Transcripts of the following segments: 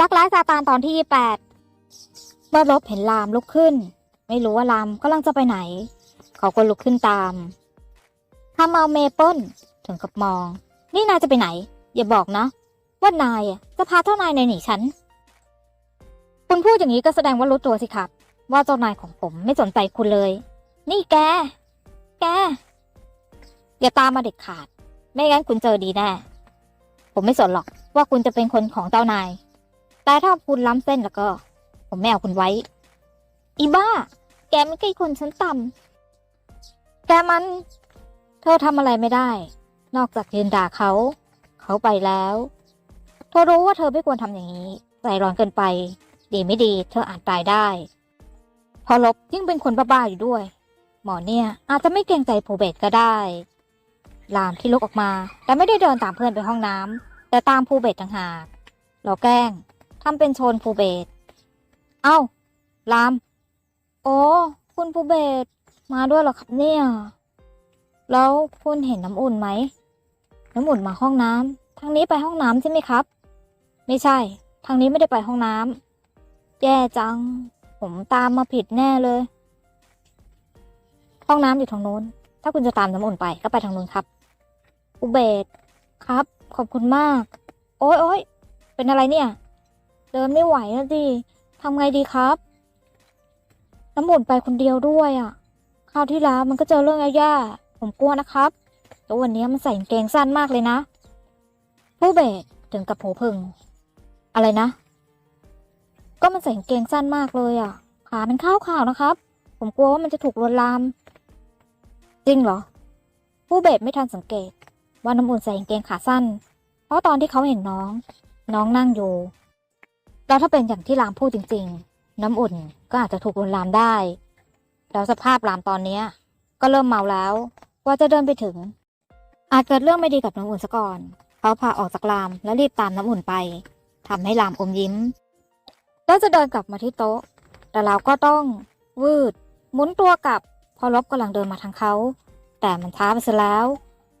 ลักร้ายซาตานตอนที่8เมื่อลบเห็นลามลุกขึ้น ไม่รู้ว่าลามกำลังจะไปไหน เขาก็ลุกขึ้นตามทำเอาเมเปิลถึงกับมอง นี่นายจะไปไหน อย่าบอกนะ ว่านายจะพาเจ้านายในหนีฉัน คุณพูดอย่างนี้ก็แสดงว่ารู้ตัวสิครับ ว่าเจ้านายของผมไม่สนใจคุณเลย นี่แก แก อย่าตามมาเด็ดขาด ไม่งั้นคุณเจอดีแน่ ผมไม่สนหรอกว่าคุณจะเป็นคนของเจ้านาย แต่ถ้าคุณล้ำเส้นแล้วก็ ผมไม่เอาคุณไว้ อีบ้า แกไม่ใช่คนชั้นต่ำแกมันเธอทำอะไรไม่ได้ นอกจากยืนด่าเขา เขาไปแล้ว เธอรู้ว่าเธอไม่ควรทำอย่างนี้ ใจร้อนเกินไป ดีไม่ดี เธออาจตายได้ พอลบยิ่งเป็นคนบ้าๆอยู่ด้วย หมอเนี่ย อาจจะไม่เกรงใจผูเบตก็ได้ลามที่ลุกออกมา แต่ไม่ได้เดินตามเพื่อนไปห้องน้ำแต่ตามภูเบศต่างหากเราแกล้ง ทำเป็นโชนภูเบศเอ้า ลาม โอ้คุณภูเบศมาด้วยหรอครับเนี่ย แล้วคุณเห็นน้ำอุ่นไหม น้ำอุ่นมาห้องน้ำทางนี้ไปห้องน้ำใช่ไหมครับ ไม่ใช่ ทางนี้ไม่ได้ไปห้องน้ำแย่จัง ผมตามมาผิดแน่เลย ห้องน้ำอยู่ทางโน้น ถ้าคุณจะตามน้ำอุ่นไปก็ไปทางนู้นครับอุเบศครับ ขอบคุณมาก โอ๊ยโอ๊ยเป็นอะไรเนี่ย เดินไม่ไหวแล้วดิทำไงดีครับ น้ำอุ่นไปคนเดียวด้วยอะ่ะคราวที่แล้วมันก็เจอเรื่องแย่ๆผมกลัวนะครับแล้ววันนี้มันใส่กางเกงสั้นมากเลยนะผู้เบศถึงกับโผพึ่งอะไรนะ ก็มันใส่กางเกงสั้นมากเลยอะ่ะ ขามันข้าวขาวนะครับ ผมกลัวว่ามันจะถูกลวนลาม จริงเหรอ ผู้เบสไม่ทันสังเกต ว่าน้ำอุ่นใส่กางเกงขาสั้น เพราะตอนที่เขาเห็นน้อง น้องนั่งอยู่ แล้วถ้าเป็นอย่างที่รามพูดจริง ๆ น้ำอุ่นก็อาจจะถูกลวนลามได้ แล้วสภาพรามตอนเนี้ย ก็เริ่มเมาแล้ว ว่าจะเดินไปถึง อาจเกิดเรื่องไม่ดีกับน้ำอุ่นซะก่อน เขาพาออกจากรามแล้วรีบตามน้ำอุ่นไปทำให้รามอมยิ้ม แล้วจะเดินกลับมาที่โต๊ะ แต่เราก็ต้องวืดหมุนตัวกลับพอลบกำลังเดินมาทางเขา แต่มันช้าไปซะแล้ว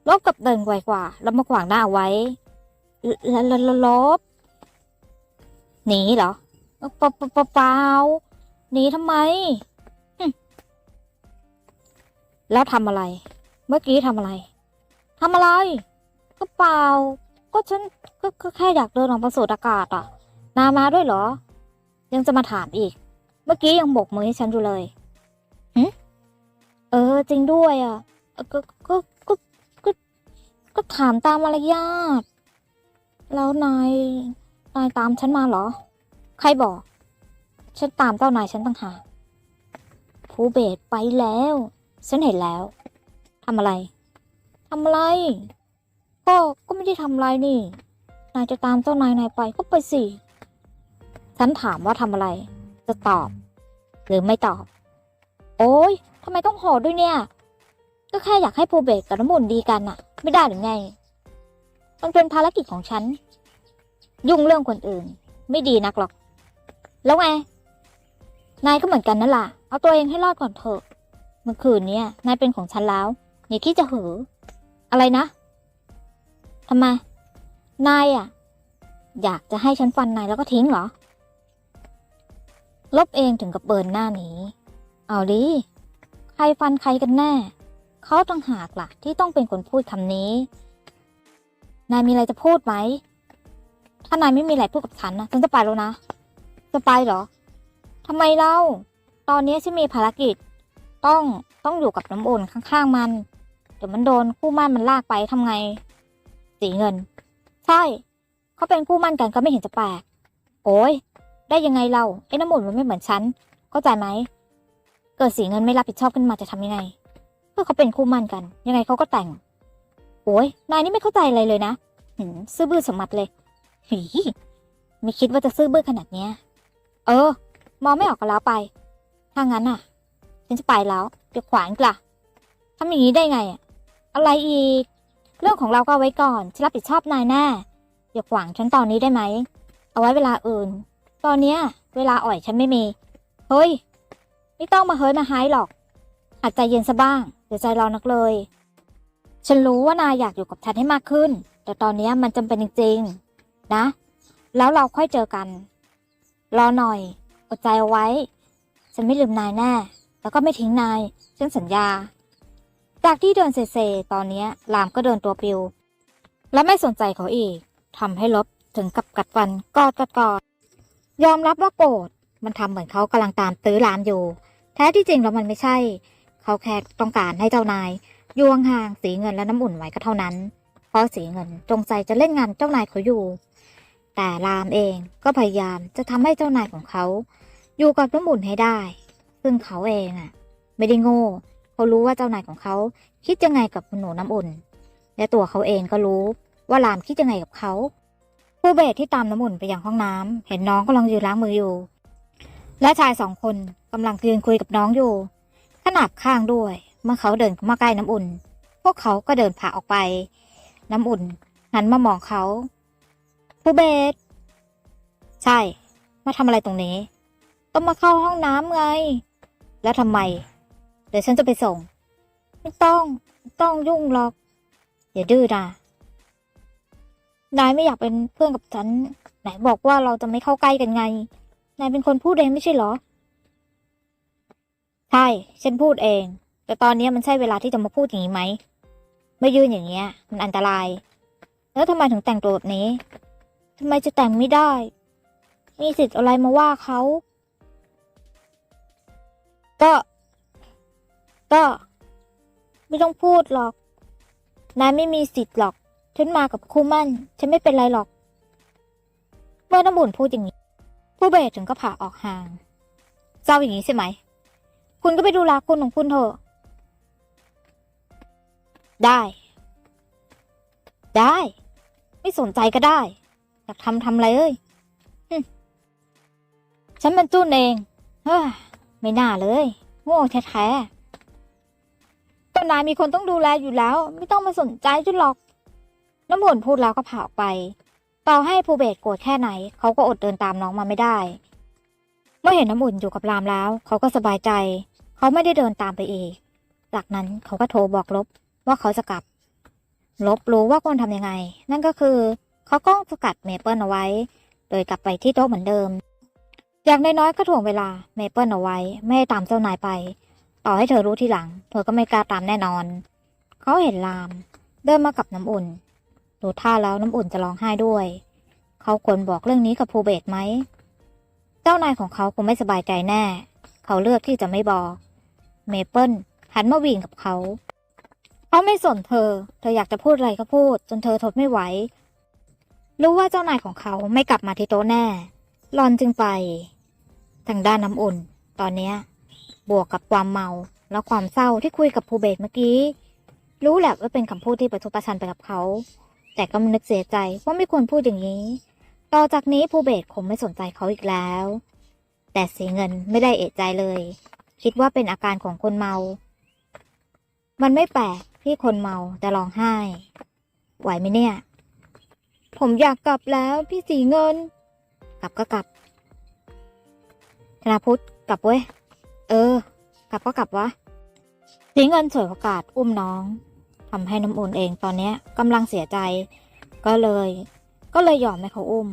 ลบกับเดินไวกว่า แล้วมาขวางหน้าเอาไว้ลลลลบ หนีเหรอเปล่าเปล่าเปล่าหนีทำไม แล้วทำอะไร เมื่อกี้ทำอะไรทำอะไร ก็เปล่า ก็ฉันก็ก็แค่อยากเดินออกมาสูดอากาศอะ นามาด้วยเหรอ ยังจะมาถามอีก เมื่อกี้ยังบกมือให้ฉันอยู่เลยหึเออ จริงด้วยอะก็ก็ก็ก็ก็ถามตามมารยาทแล้วนาย นายตามฉันมาเหรอ ใครบอก ฉันตามเจ้านายฉันต่างหากภูเบศไปแล้ว ฉันเห็นแล้วทำอะไรทำอะไร ก็ก็ไม่ได้ทำอะไรนี่ นายจะตามเจ้านายนายไปก็ไปสิ ฉันถามว่าทำอะไร จะตอบ หรือไม่ตอบ โอ้ยทำไมต้องหดด้วยเนี่ย ก็แค่อยากให้ภูเบศกับน้ำมนต์ดีกันอะไม่ได้หรือไง มันเป็นภารกิจของฉัน ยุ่งเรื่องคนอื่น ไม่ดีนักหรอก แล้วไง นายก็เหมือนกันนั่นแหละเอาตัวเองให้รอดก่อนเถอะ เมื่อคืนเนี้ยนายเป็นของฉันแล้วอย่าคิดจะหือ อะไรนะทำไม นายอะอยากจะให้ฉันฟันนายแล้วก็ทิ้งเหรอ ลบเองถึงกับเบิร์นหน้าหนี เอาดิ ใครฟันใครกันแน่ เขาต้องหากล่ะ ที่ต้องเป็นคนพูดคำนี้ นายมีอะไรจะพูดไหม ถ้านายไม่มีอะไรพูดกับฉันนะฉันจะไปแล้วนะ จะไปเหรอทำไมเล่า ตอนนี้ฉันมีภารกิจ ต้องต้องอยู่กับน้ำอุ่นข้างๆมัน เดี๋ยวมันโดนคู่มั่นมันลากไปทำไง สีเงิน ใช่ เขาเป็นคู่มั่นกันก็ไม่เห็นจะแปลก โอ้ยได้ยังไงเราไอ้น้ำอุ่นมันไม่เหมือนฉันเข้าใจไหม เกิดสีเงินไม่รับผิดชอบขึ้นมาจะทำยังไงเพื่อเขาเป็นคู่มั่นกัน ยังไงเขาก็แต่ง โอ้ยนายนี่ไม่เข้าใจอะไรเลยนะหืมซื่อบื้อสมมัติเลย หีไม่คิดว่าจะซื่อบื้อขนาดเนี้ย เออ มองไม่ออกก็แล้วไป ถ้างั้นน่ะ ฉันจะไปแล้วเดี๋ยวขวางกล่ะทำอย่างนี้ได้ไงอะอะไรอีก เรื่องของเราก็เอาไว้ก่อนฉันรับผิดชอบนายแน่อย่าขวางฉันตอนนี้ได้ไหม เอาไว้เวลาอื่น ตอนเนี้ย เวลาอ่อยฉันไม่มี เฮ้ย ไม่ต้องมาเฮ้ยมาไฮหรอกอาจใจเย็นซะบ้างเดี๋ยวใจร้อนนักเลย ฉันรู้ว่านายอยากอยู่กับฉันให้มากขึ้น แต่ตอนเนี้ยมันจำเป็นจริงๆ นะ แล้วเราค่อยเจอกัน รอหน่อย อดใจเอาไว้ ฉันไม่ลืมนายแน่ แล้วก็ไม่ทิ้งนาย ฉันสัญญา จากที่เดินเซๆตอนนี้ลามก็เดินตัวปิว และไม่สนใจเขาอีกทำให้ลบถึงกับกัดฟันกอดกอดกอดยอมรับว่าโกรธมันทำเหมือนเขากำลังตามตื้อลามอยู่ แท้ที่จริงแล้วมันไม่ใช่ เขาแค่ต้องการให้เจ้านายยู่ห่างสีเงินและน้ำอุ่นไว้ก็เท่านั้น เพราะสีเงินจงใจจะเล่นงานเจ้านายเขาอยู่ แต่รามเองก็พยายามจะทำให้เจ้านายของเขา อยู่กับน้ำอุ่นให้ได้ ซึ่งเขาเองอะ ไม่ได้โง่เขารู้ว่าเจ้านายของเขาคิดยังไงกับคุณหนูน้ำอุ่น และตัวเขาเองก็รู้ว่ารามคิดยังไงกับเขาผู้เบสที่ตามน้ำอุ่นไปยังห้องน้ำเห็นน้องกำลังยืนล้างมืออยู่ และชายสองคนกำลังยืนคุยกับน้องอยู่ ขนาบข้างด้วย เมื่อเขาเดินมาใกล้น้ำอุ่น พวกเขาก็เดินผ่าออกไป น้ำอุ่นหันมามองเขา ผู้เบสใช่ มาทำอะไรตรงนี้ ต้องมาเข้าห้องน้ำไง แล้วทำไม เดี๋ยวฉันจะไปส่ง ไม่ต้องไม่ต้องยุ่งหรอก อย่าดื้อนะนายไม่อยากเป็นเพื่อนกับฉัน ไหนบอกว่าเราจะไม่เข้าใกล้กันไง นายเป็นคนพูดเองไม่ใช่เหรอ ใช่ ฉันพูดเอง แต่ตอนนี้มันใช่เวลาที่จะมาพูดอย่างนี้ไหม ไม่ยืนอย่างเงี้ย มันอันตราย แล้วทำไมถึงแต่งตัวแบบนี้ ทำไมจะแต่งไม่ได้ มีสิทธิ์อะไรมาว่าเขา ก็ ก็ ไม่ต้องพูดหรอก นายไม่มีสิทธิ์หรอก ฉันมากับครูมั่น ฉันไม่เป็นไรหรอก เมื่อน้ำบุญพูดอย่างนี้ ผู้เบสถึงก็ผ่าออกห่าง เจ้าอย่างนี้ใช่ไหม คุณก็ไปดูแลคุณของคุณเถอะ ได้ ได้ ไม่สนใจก็ได้ อยากทำทำอะไรเอ้ยฉันเป็นจุ้นเองเฮ้ยไม่น่าเลย โง่แท้ๆก็นายมีคนต้องดูแลอยู่แล้ว ไม่ต้องมาสนใจจุนหรอก น้ำมนพูดแล้วก็ผ่าออกไป ต่อให้ภูเบศโกรธแค่ไหน เขาก็อดเดินตามน้องมาไม่ได้ เมื่อเห็นน้ำอุ่นอยู่กับรามแล้ว เขาก็สบายใจ เขาไม่ได้เดินตามไปเอีกจากนั้นเขาก็โทรบอกลบว่าเขาจะกลับ ลบรู้ว่าควรทำยังไง นั่นก็คือ เขาก็สกัดเมเปิลเอาไว้ โดยกลับไปที่โต๊ะเหมือนเดิม อย่างน้อยๆก็ถ่วงเวลาเมเปิลเอาไว้ ไม่ให้ตามเจ้านายไป ต่อให้เธอรู้ทีหลัง เธอก็ไม่กล้าตามแน่นอน เขาเห็นราม เดินมากับน้ำอุ่น ดูท่าแล้วน้ำอุ่นจะร้องไห้ด้วย เขาควรบอกเรื่องนี้กับภูเบศไหม เจ้านายของเขาคงไม่สบายใจแน่ เขาเลือกที่จะไม่บอก เมเปิลหันมาวิ่งกับเขาเขาไม่สนเธอ เธออยากจะพูดอะไรก็พูด จนเธอทนไม่ไหว รู้ว่าเจ้านายของเขาไม่กลับมาที่โต๊ะแน่หลอนจึงไป ทางด้านน้ำอุ่น ตอนเนี้ย บวกกับความเมาและความเศร้าที่คุยกับภูเบศเมื่อกี้ รู้แหละว่าเป็นคำพูดที่ประทุประชันไปกับเขา แต่ก็นึกเสียใจว่าไม่ควรพูดอย่างนี้ ต่อจากนี้ภูเบศคงไม่สนใจเขาอีกแล้ว แต่สีเงินไม่ได้เอะใจเลย คิดว่าเป็นอาการของคนเมา มันไม่แปลกที่คนเมาแต่ร้องไห้ ไหวไหมเนี่ย ผมอยากกลับแล้วพี่สีเงิน กลับก็กลับธนาพุทธกลับเว้ย เออ กลับก็กลับวะสีเงินฉวยโอกาสอุ้มน้องทำให้น้ำอุ่นเองตอนเนี้ยกำลังเสียใจ ก็เลย ก็เลยยอมให้เขาอุ้ม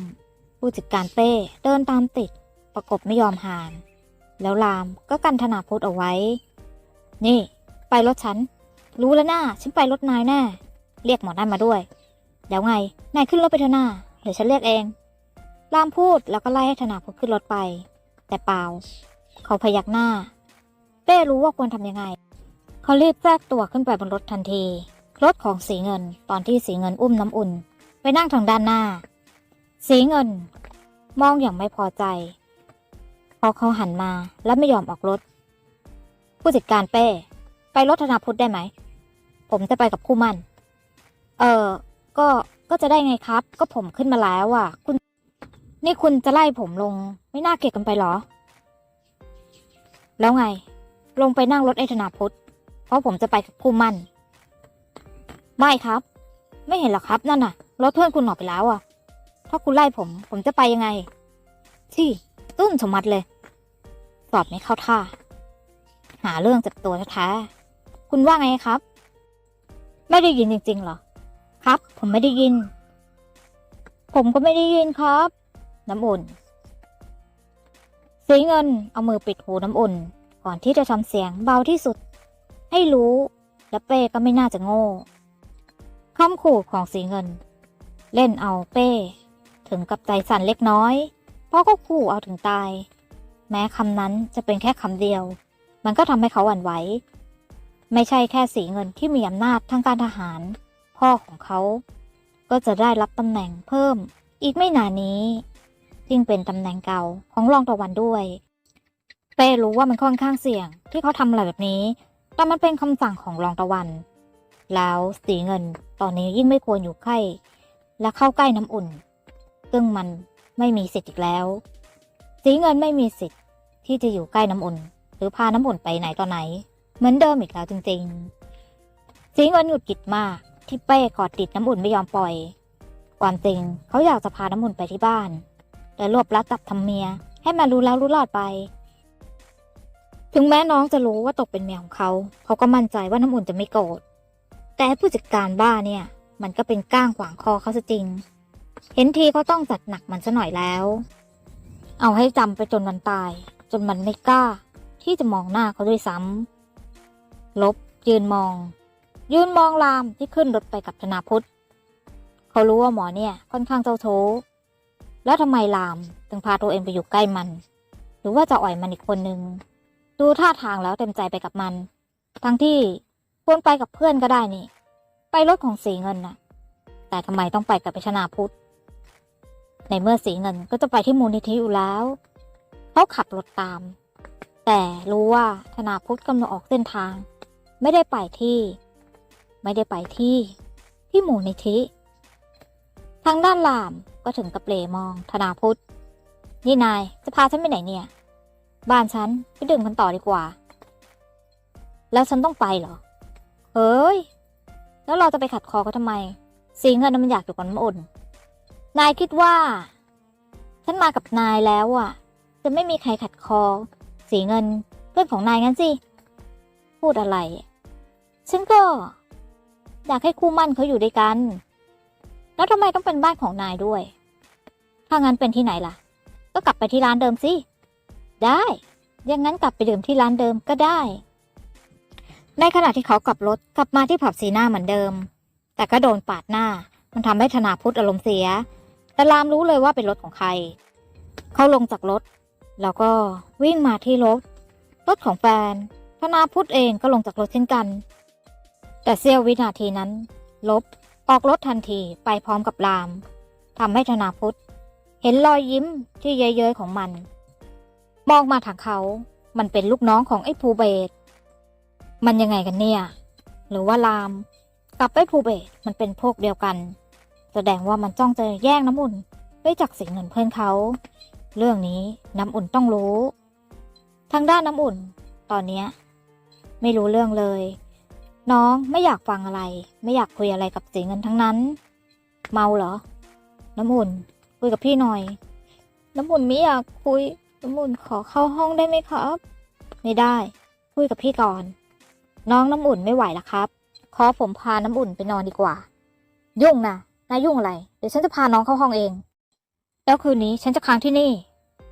ผู้จัดการเป้เดินตามติด ประกบไม่ยอมห่างแล้วรามก็กันธนาพุทธเอาไว้ นี่ ไปรถฉัน รู้แล้วนะฉันไปรถนายแน่ เรียกหมอนั่นมาด้วย เดี๋ยวไง นายขึ้นรถไปเถอะนาเดี๋ยวฉันเรียกเองรามพูดแล้วก็ไล่ให้ธนาพุทธขึ้นรถไป แต่เปล่า เขาพยักหน้า เป้รู้ว่าควรทำยังไง เขารีบแทรกตัวขึ้นไปบนรถทันที รถของสีเงิน ตอนที่สีเงินอุ้มน้ำอุ่น ไปนั่งทางด้านหน้า สีเงิน มองอย่างไม่พอใจพอเขาหันมาแล้วไม่ยอมออกรถ ผู้จัดการเป้ ไปรถธนาพุทธได้ไหม ผมจะไปกับคู่มั่น เออ ก็ก็จะได้ไงครับ ก็ผมขึ้นมาแล้วอะ คุณ นี่คุณจะไล่ผมลง ไม่น่าเกลียดกันไปเหรอ แล้วไง ลงไปนั่งรถไอธนาพุทธเพราะผมจะไปกับคู่มั่น ไม่ครับ ไม่เห็นหรอครับนั่นน่ะรถเพื่อนคุณหนอกไปแล้วอะ ถ้าคุณไล่ผม ผมจะไปยังไง ที่ตุ้นสมมัติเลย สอบไม่เข้าท่า หาเรื่องจากตัวแท้ๆคุณว่าไงครับ ไม่ได้ยินจริงๆหรอ ครับ ผมไม่ได้ยิน ผมก็ไม่ได้ยินครับ น้ำอุ่น สีเงินเอามือปิดหูน้ำอุ่น ก่อนที่จะทำเสียงเบาที่สุด ให้รู้และเป้ก็ไม่น่าจะโง่คำขู่ของสีเงิน เล่นเอาเป้ ถึงกับใจสั่นเล็กน้อย เพราะก็ขู่เอาถึงตาย แม้คำนั้นจะเป็นแค่คำเดียว มันก็ทำให้เขาหวั่นไหว ไม่ใช่แค่สีเงินที่มีอำนาจทางการทหาร พ่อของเขา ก็จะได้รับตำแหน่งเพิ่ม อีกไม่นานนี้ยิ่งเป็นตำแหน่งเก่าของรองตะวันด้วยเป้รู้ว่ามันค่อนข้างเสี่ยง ที่เขาทำอะไรแบบนี้ แต่มันเป็นคำสั่งของรองตะวัน แล้วสีเงินตอนนี้ยิ่งไม่ควรอยู่ใกล้ และเข้าใกล้น้ำอุ่น ซึ่งมันไม่มีสิทธิ์อีกแล้ว สีเงินไม่มีสิทธิ์ที่จะอยู่ใกล้น้ำอุ่น หรือพาน้ำอุ่นไปไหนต่อไหน เหมือนเดิมอีกแล้วจริงๆ สีเงินหงุดหงิดมาก ที่เป้กอดติดน้ำอุ่นไม่ยอมปล่อย ความจริงเขาอยากจะพาน้ำอุ่นไปที่บ้านแต่รวบลัดจับทำเมีย ให้มารู้แล้วรู้รอดไป ถึงแม้น้องจะรู้ว่าตกเป็นเมียของเขา เขาก็มั่นใจว่าน้ำอุ่นจะไม่โกรธ แต่ผู้จัดการบ้านเนี่ย มันก็เป็นก้างขวางคอเขาซะจริง เห็นทีเขาต้องจัดหนักมันซะหน่อยแล้ว เอาให้จำไปจนวันตาย จนมันไม่กล้า ที่จะมองหน้าเขาด้วยซ้ำลบยืนมอง ยืนมองรามที่ขึ้นรถไปกับธนาพุทธเขารู้ว่าหมอเนี่ยค่อนข้างเจ้าโชแล้วทำไมรามถึงพาตัวเองไปอยู่ใกล้มัน หรือว่าจะอ่อยมันอีกคนนึง ดูท่าทางแล้วเต็มใจไปกับมัน ทั้งที่ควรไปกับเพื่อนก็ได้นี่ ไปรถของสีเงินน่ะ แต่ทำไมต้องไปกับไปชนาพุทธในเมื่อสีเงินก็จะไปที่มูลนิธิอยู่แล้วเขาขับรถตาม แต่รู้ว่าธนาพุทธกำลังออกเส้นทาง ไม่ได้ไปที่ ไม่ได้ไปที่ที่หมูลนิธิ ทางด้านลามก็ถึงกับเหลมองธนาพุทธ นี่นายจะพาฉันไปไหนเนี่ย บ้านฉันไปดื่มกันต่อดีกว่า แล้วฉันต้องไปเหรอ เฮ้ย แล้วเราจะไปขัดคอเขาทำไม สีเงินน่ะมันอยากอยู่กับน้ำอุ่น นายคิดว่า ฉันมากับนายแล้วอะ จะไม่มีใครขัดคอ สีเงินเพื่อนของนายงั้นสิ พูดอะไร ฉันก็ อยากให้คู่มั่นเขาอยู่ด้วยกัน แล้วทำไมต้องเป็นบ้านของนายด้วย ถ้างั้นเป็นที่ไหนล่ะ ก็กลับไปที่ร้านเดิมสิ ได้ย่างนั้นกลับไปดื่มที่ร้านเดิมก็ได้ ในขณะที่เขากลับรถกลับมาที่ผับสีหน้าเหมือนเดิม แต่ก็โดนปาดหน้า มันทำให้ธนาพุทธอารมณ์เสีย แต่รามรู้เลยว่าเป็นรถของใคร เขาลงจากรถ แล้วก็วิ่งมาที่รถ รถของแฟน ธนาพุทธเองก็ลงจากรถเช่นกัน แต่เสี้ยววินาทีนั้น ลบออกรถทันทีไปพร้อมกับรามทำให้ธนาพุทธ เห็นรอยยิ้มที่เย้ยๆของมัน มองมาทางเขา มันเป็นลูกน้องของไอ้ภูเบศมันยังไงกันเนี่ย หรือว่าลามกับไอ้ภูเบศมันเป็นพวกเดียวกัน แสดงว่ามันจ้องจะแย่งน้ำอุ่นไปจากสิ่งเงินเพื่อนเขา เรื่องนี้น้ำอุ่นต้องรู้ ทางด้านน้ำอุ่น ตอนเนี้ย ไม่รู้เรื่องเลย น้องไม่อยากฟังอะไร ไม่อยากคุยอะไรกับสีเงินทั้งนั้น เมาเหรอ น้ำอุ่น คุยกับพี่หน่อย น้ำอุ่นไม่อยากคุย น้ำอุ่นขอเข้าห้องได้ไหมครับ ไม่ได้ คุยกับพี่ก่อน น้องน้ำอุ่นไม่ไหวแล้วครับ ขอผมพาน้ำอุ่นไปนอนดีกว่า ยุ่งนะนายยุ่งอะไร เดี๋ยวฉันจะพาน้องเข้าห้องเอง แล้วคืนนี้ฉันจะค้างที่นี่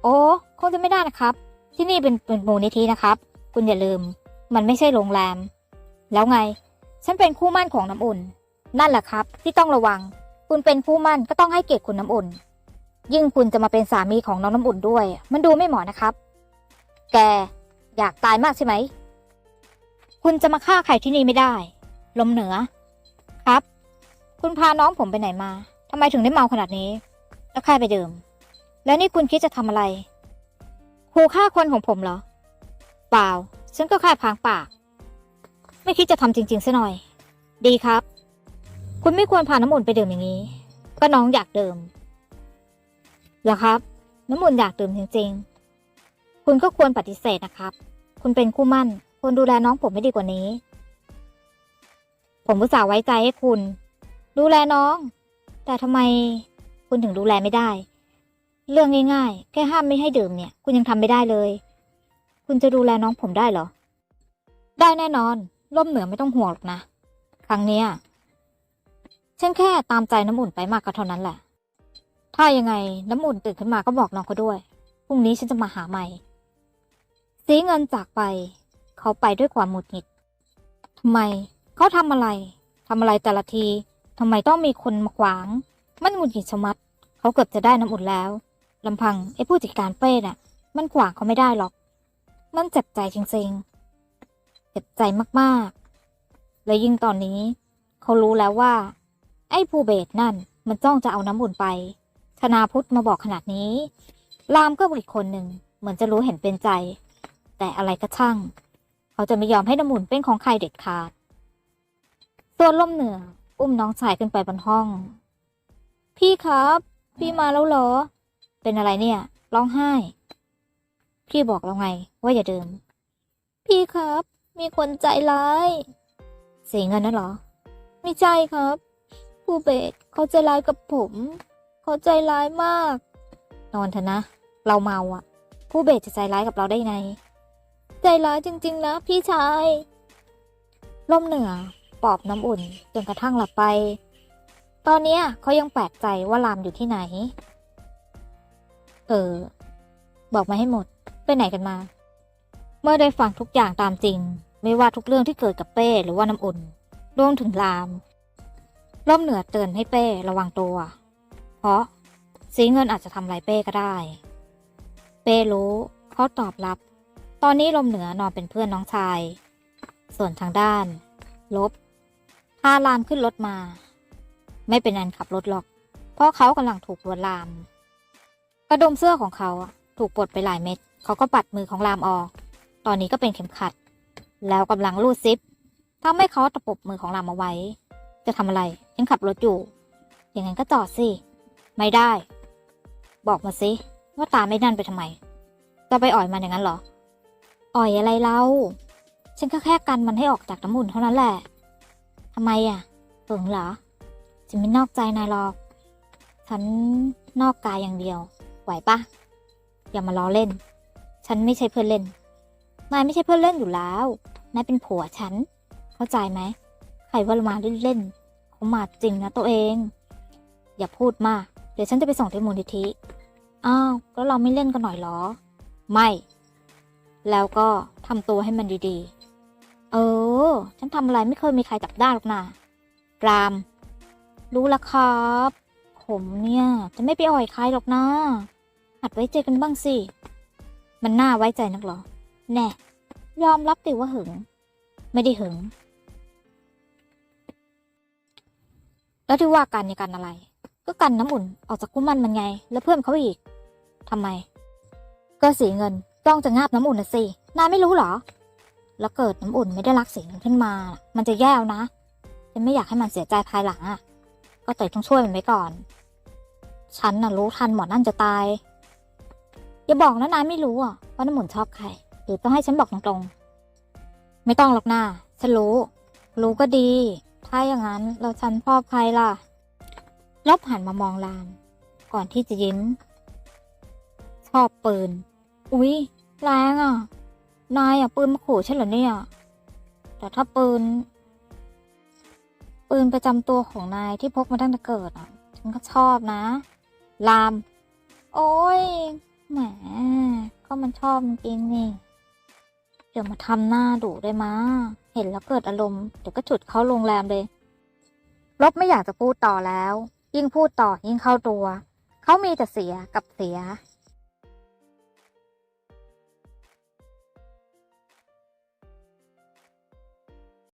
โอ้คงจะไม่ได้นะครับ ที่นี่เป็นเป็นมูลนิธินะครับ คุณอย่าลืม มันไม่ใช่โรงแรม แล้วไง ฉันเป็นคู่มั่นของน้ำอุ่น นั่นแหละครับ ที่ต้องระวัง คุณเป็นคู่มั่นก็ต้องให้เกียรติคุณน้ำอุ่น ยิ่งคุณจะมาเป็นสามีของน้องน้ำอุ่นด้วย มันดูไม่เหมาะนะครับ แก อยากตายมากใช่ไหม คุณจะมาฆ่าใครที่นี่ไม่ได้ ลมเหนือ ครับ คุณพาน้องผมไปไหนมาทำไมถึงได้เมาขนาดนี้ แล้วใครไปดื่ม แล้วนี่คุณคิดจะทำอะไรขู่ฆ่าคนของผมเหรอ เปล่า ฉันก็แค่พางปาก ไม่คิดจะทำจริงๆซะหน่อย ดีครับ คุณไม่ควรพาน้ำอุ่นไปดื่มอย่างนี้ ก็น้องอยากดื่มเหรอครับ น้ำอุ่นอยากดื่มจริง ๆ คุณก็ควรปฏิเสธนะครับ คุณเป็นคู่มั่นควรดูแลน้องผมไม่ดีกว่านี้ ผมอุตส่าห์ไว้ใจให้คุณ ดูแลน้อง แต่ทำไมคุณถึงดูแลไม่ได้ เรื่องง่ายๆ แค่ห้ามไม่ให้ดื่มเนี่ย คุณยังทำไม่ได้เลย คุณจะดูแลน้องผมได้เหรอ ได้แน่นอน ร่มเหนือไม่ต้องห่วงหรอกนะ ครั้งเนี้ยฉันแค่ตามใจน้ำอุ่นไปมากก็เท่านั้นแหละ ถ้ายังไงน้ำอุ่นตื่นขึ้นมาก็บอกน้องเขาด้วย พรุ่งนี้ฉันจะมาหาใหม่ สีเงินจากไป เขาไปด้วยความหงุดหงิดทำไมเขาทำอะไรทำอะไรแต่ละทีทำไมต้องมีคนมาขวาง มันหงุดหงิดชะมัด เขาเกือบจะได้น้ำอุ่นแล้วลำพังไอ้ผู้จัดการเป้น่ะ มันขวางเขาไม่ได้หรอก มันเจ็บใจจริงๆ เจ็บใจมากๆ และยิ่งตอนนี้ เขารู้แล้วว่า ไอ้ภูเบศนั่นมันจ้องจะเอาน้ำอุ่นไป ธนาพุทธมาบอกขนาดนี้ รามก็อีกคนหนึ่งเหมือนจะรู้เห็นเป็นใจ แต่อะไรก็ช่าง เขาจะไม่ยอมให้น้ำอุ่นเป็นของใครเด็ดขาด ส่วนล่มเหนือ อุ้มน้องชายขึ้นไปบนห้อง พี่ครับ พี่มาแล้วเหรอ เป็นอะไรเนี่ย ร้องไห้ พี่บอกแล้วไงว่าอย่าดื่มพี่ครับ มีคนใจร้าย เสียเงินนั่นเหรอ ไม่ใช่ครับ ผู้เบสเขาใจร้ายกับผม เขาใจร้ายมาก นอนเถอะนะ เราเมาอะ ผู้เบสจะใจร้ายกับเราได้ไง ใจร้ายจริง ๆ นะ พี่ชายล่มเหนือปอบน้ำอุ่นจนกระทั่งหลับไป ตอนนี้เขายังแปลกใจว่าลามอยู่ที่ไหน เออ บอกมาให้หมด ไปไหนกันมา เมื่อได้ฟังทุกอย่างตามจริง ไม่ว่าทุกเรื่องที่เกิดกับเป้หรือว่าน้ำอุ่นรวมถึงลามล่มเหนือเตือนให้เป้ระวังตัว เพราะสีเงินอาจจะทำลายเป้ก็ได้ เป้รู้เขาตอบรับ ตอนนี้ลมเหนือนอนเป็นเพื่อนน้องชาย ส่วนทางด้าน ลบพาลามขึ้นรถมา ไม่เป็นอันขับรถหรอก เพราะเขากำลังถูกลวนลาม กระดุมเสื้อของเขาถูกปลดไปหลายเม็ดเขาก็ปัดมือของลามออก ตอนนี้ก็เป็นเข็มขัด แล้วกำลังรูดซิปทำให้เขาตะปบมือของลามเอาไว้ จะทำอะไรยังขับรถอยู่ อย่างนั้นก็จอดสิ ไม่ได้ บอกมาสิว่าตาไม่นั่นไปทำไม จะไปอ่อยมันอย่างนั้นเหรอ อ่อยอะไรเล่า ฉันก็แค่กันมันให้ออกจากน้ำอุ่นเท่านั้นแหละทำไมอะเผิงเหรอ ฉันไม่นอกใจนายหรอก ฉันนอกกายอย่างเดียว ไหวปะอย่ามาล้อเล่น ฉันไม่ใช่เพื่อนเล่น นายไม่ใช่เพื่อนเล่นอยู่แล้ว นายเป็นผัวฉัน เข้าใจไหม ใครว่ามาเล่นๆเขามาจริงนะตัวเอง อย่าพูดมาก เดี๋ยวฉันจะไปส่งที่มูลนิธิ อ้าว แล้วเราไม่เล่นกันหน่อยเหรอ ไม่ แล้วก็ทำตัวให้มันดีๆ เออ ฉันทำอะไรไม่เคยมีใครจับได้หรอกนะราม รู้ละครับ ผมเนี่ยจะไม่ไปอ่อยใครหรอกนะหัดไว้ใจกันบ้างสิ มันน่าไว้ใจนักเหรอ แน่ ยอมรับติว่าหึง ไม่ได้หึง แล้วที่ว่ากันในการอะไร ก็กันน้ำอุ่นออกจากกุ้มันมันไง แล้วเพื่อนเขาอีกทำไม ก็สีเงินต้องจะงาบน้ำอุ่นนะสินายไม่รู้เหรอ แล้วเกิดน้ำอุ่นไม่ได้รักสีเงินขึ้นมา มันจะแย่นะฉันไม่อยากให้มันเสียใจภายหลังอะ ก็แต่ต้องช่วยมันไว้ก่อน ฉันน่ะรู้ทันหมอนั่นจะตาย อย่าบอกนะนายไม่รู้อะว่าน้ำหมุนชอบใคร หรือต้องให้ฉันบอกตรงๆ ไม่ต้องหรอกน่าฉันรู้ รู้ก็ดี ถ้าอย่างนั้นเราฉันชอบใครล่ะ ลบหันมามองลามก่อนที่จะยิ้ม ชอบปืน อุ๊ย แรงอะ นายอะปืนมาขู่ฉันเหรอเนี่ย แต่ถ้าปืน ปืนประจำตัวของนายที่พกมาตั้งแต่เกิดอะ ฉันก็ชอบนะ ลาม โอ้ยแหมก็มันชอบจริงนี่ เดี๋ยวมาทำหน้าดุได้มา เห็นแล้วเกิดอารมณ์ เดี๋ยวก็ฉุดเข้าโรงแรมเลย ลบไม่อยากจะพูดต่อแล้ว ยิ่งพูดต่อยิ่งเข้าตัว เขามีแต่เสียกับเสีย